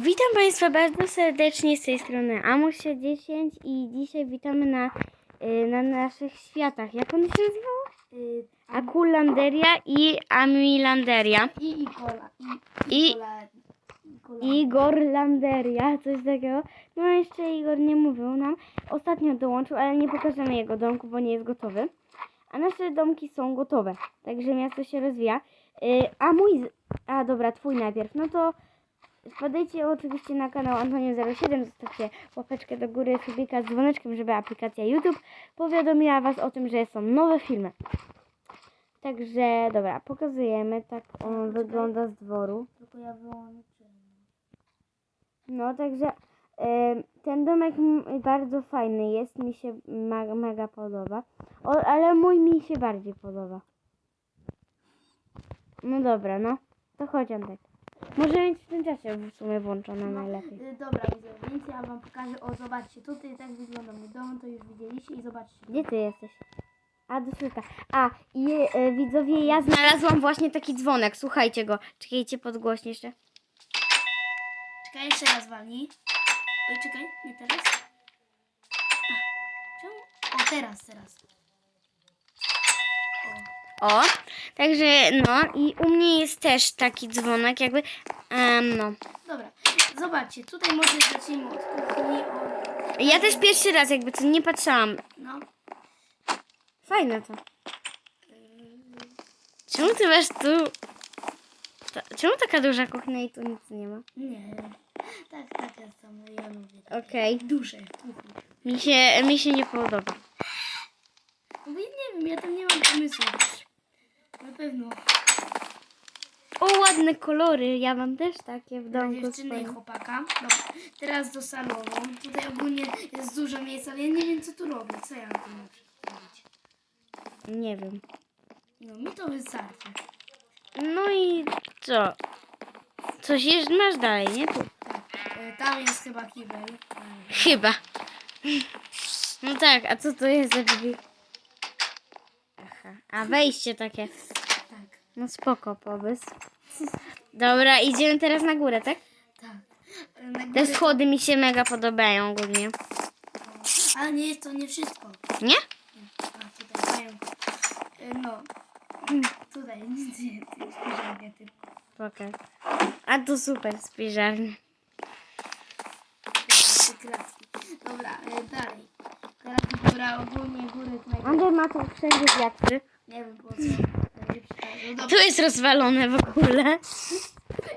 Witam Państwa bardzo serdecznie z tej strony Amusia10 i dzisiaj witamy na, y, na naszych światach. Jak one się nazywały? Akulanderia i Amilanderia. I. Igorlanderia, coś takiego. No jeszcze Igor nie mówił nam. Ostatnio dołączył, ale nie pokażemy jego domku, bo nie jest gotowy. A nasze domki są gotowe, także miasto się rozwija. Y, a mój... A dobra, twój najpierw. No to wpadajcie oczywiście na kanał Antonio07, zostawcie łapeczkę do góry, subika z dzwoneczkiem, żeby aplikacja YouTube powiadomiła Was o tym, że są nowe filmy. Także dobra, pokazujemy, tak on wygląda z dworu. Tylko ja wyłączę. No, także em, ten domek bardzo fajny jest, mi się ma, mega podoba. O, ale mój mi się bardziej podoba. No dobra, no. To chodź Antek. Może mieć w tym czasie w sumie włączone najlepiej. Y, Dobra, widzę, więc ja wam pokażę. O, zobaczcie, tutaj tak wygląda mój dom, to już widzieliście i zobaczcie. Gdzie ty jesteś? A, do środka. A, i e, widzowie, ja znalazłam właśnie taki dzwonek. Słuchajcie go. Czekajcie, podgłośnie jeszcze. Czekaj, jeszcze raz walnij. Oj, czekaj, nie teraz. A, czemu? O, teraz, teraz. O, O, także no i u mnie jest też taki dzwonek jakby, em, no. dobra, zobaczcie, tutaj może zacznijmy od kuchni. O, Ja też pierwszy raz jakby co nie patrzałam. no, Fajne to. Czemu ty masz tu... Ta, czemu taka duża kuchnia i tu nic nie ma? nie, tak, tak, ja tam, ja lubię. Okej. Duże kuchnie. Mi się, mi się nie podoba. No bo ja nie wiem, ja tam nie mam pomysłu. Na pewno. O, ładne kolory. Ja mam też takie w Dla domku dziewczyny i chłopaka. Dobra, teraz do salonu. Tutaj ogólnie jest dużo miejsca, ale ja nie wiem co tu robię. Co ja mam tu przykład robić? Nie wiem. No mi to wystarczy. No i co? Coś jeszcze masz dalej, nie? Tu. Tak. E, Tam jest chyba kibel. E, Chyba. No tak, a co to jest za drzwi? Aha, a wejście takie. No spoko pomysł. Dobra, idziemy teraz na górę, tak? tak. Te schody mi się mega podobają ogólnie. ale nie jest to nie wszystko. Nie? Nie. A tutaj mają. E, No. Tutaj nic nie, jest porządnie tylko. Pokaż. A tu super, spiżarnia. Dobra, e, dalej. Kratki, która ogólnie góry. Andrzej ma tu wszędzie wiatry. Nie wiem po co. e, Nie przeszkadza. Dobra. Tu jest rozwalone w ogóle.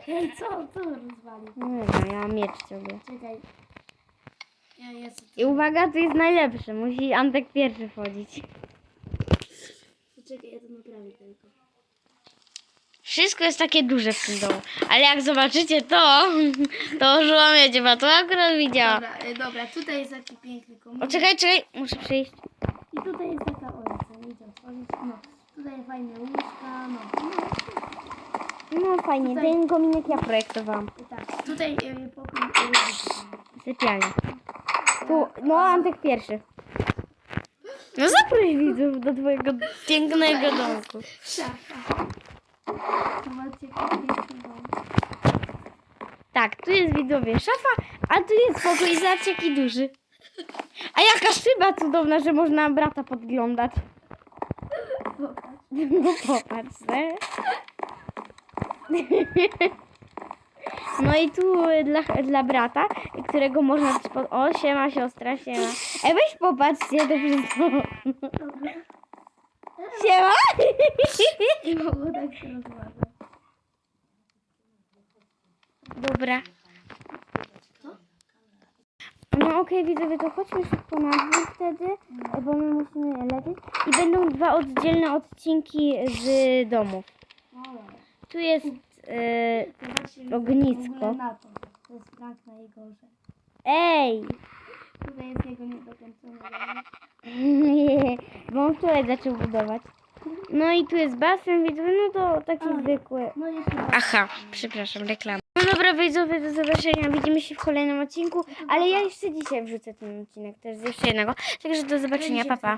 Hej, co? Co rozwalił? Nie wiem, ja mam miecz ciągle. Czekaj. Ja. I uwaga, tu jest najlepszy. Musi Antek pierwszy wchodzić. Czekaj, ja to naprawię tylko. Wszystko jest takie duże w tym domu. Ale jak zobaczycie to, to ożłamiecie, bo to akurat widziała. Dobra, e, dobra, tutaj jest taki piękny komód. O, czekaj, czekaj, muszę przejść. I tutaj jest taka ulica, otworzyć. No, tutaj fajne łóżka, no. no. No fajnie, Tutaj- ten kominek ja projektowałam. I tak, tutaj e, pokój e, Sypialnia. Tu, no Antek pierwszy. No zaproś widzów do twojego pięknego domku. Szafa. Piękny dom. Tak, tu jest widzowie szafa, a tu jest pokój, zobaczcie jaki duży. A jaka szyba cudowna, że można brata podglądać. Pokaż. No popatrz? No i tu dla, dla brata, którego można też pod... O, siema siostra, siema. Ej, weź popatrzcie, to wszystko. Siema! Nie mogło tak się rozmawiać. Dobra. No okej, widzowie, to chodźmy szybko na dwór wtedy, bo my musimy lecieć. I będą dwa oddzielne odcinki z domów. No dobra. Tu jest... Zobaczcie Ognisko. w ogóle na to. To jest prank na jego ej! Tutaj jest jego niedokończony dom. Nie, bo on wczoraj zaczął budować. No i tu jest basen, widzowie, no to taki A. zwykły. No jeszcze Aha, przepraszam, reklama. No dobra, widzowie, do zobaczenia. Widzimy się w kolejnym odcinku, ale ja jeszcze dzisiaj wrzucę ten odcinek, też jeszcze jednego. Także do zobaczenia, papa. Pa.